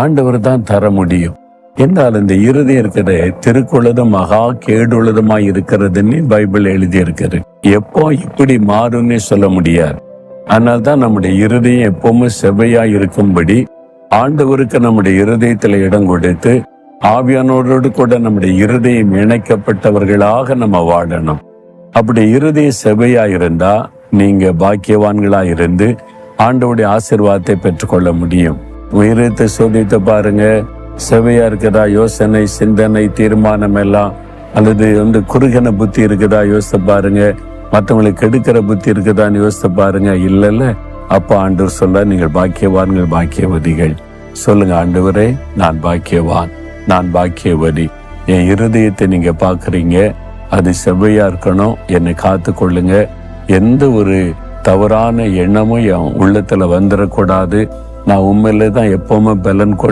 ஆண்டவர் தான் தர முடியும். என்றால் இந்த இறுதி இருக்கிற திருக்குள்ளதும் மகா கேடுள்ளதுமாய் இருக்கிறதுன்னு பைபிள் எழுதியிருக்கிறது. எப்போ இப்படி மாறும்னே சொல்ல முடியாது. ஆனால் தான் நம்முடைய இருதயம் எப்பவுமே செவ்வையா இருக்கும்படி ஆண்டவருக்கு நம்முடைய இருதயத்துல இடம் கொடுத்து ஆவியானோரோடு கூட நம்முடைய இருதயம் இணைக்கப்பட்டவர்களாக நம்ம வாழணும். அப்படி இருதய செவையா இருந்தா நீங்க பாக்கியவான்களா இருந்து ஆண்டவுடைய ஆசிர்வாதத்தை பெற்றுக்கொள்ள முடியும். உயிரத்தை சோதித்து பாருங்க. செவையா இருக்குதா? யோசனை சிந்தனை தீர்மானம் எல்லாம். அல்லது வந்து குறுகின புத்தி இருக்குதா? யோசித்து பாருங்க. மற்றவங்களுக்கு கெடுக்கிற புத்தி இருக்குதான்னு யோசித்து பாருங்க. இல்லைல்ல. அப்ப ஆண்டவர் சொல்ல நீங்கள் பாக்கியவான்கள் பாக்கியவதிகள். சொல்லுங்க ஆண்டவரே நான் பாக்கியவான். நான் பாக்கியவதி. என் இருதயத்தை நீங்க பாக்குறீங்க அது செவ்வையா இருக்கணும். என்னை காத்து கொள்ளுங்க. எந்த ஒரு தவறான எண்ணமும் என் உள்ளத்துல வந்துடக்கூடாது நான் உண்மையிலே தான் எப்பவுமே பலன் கொடு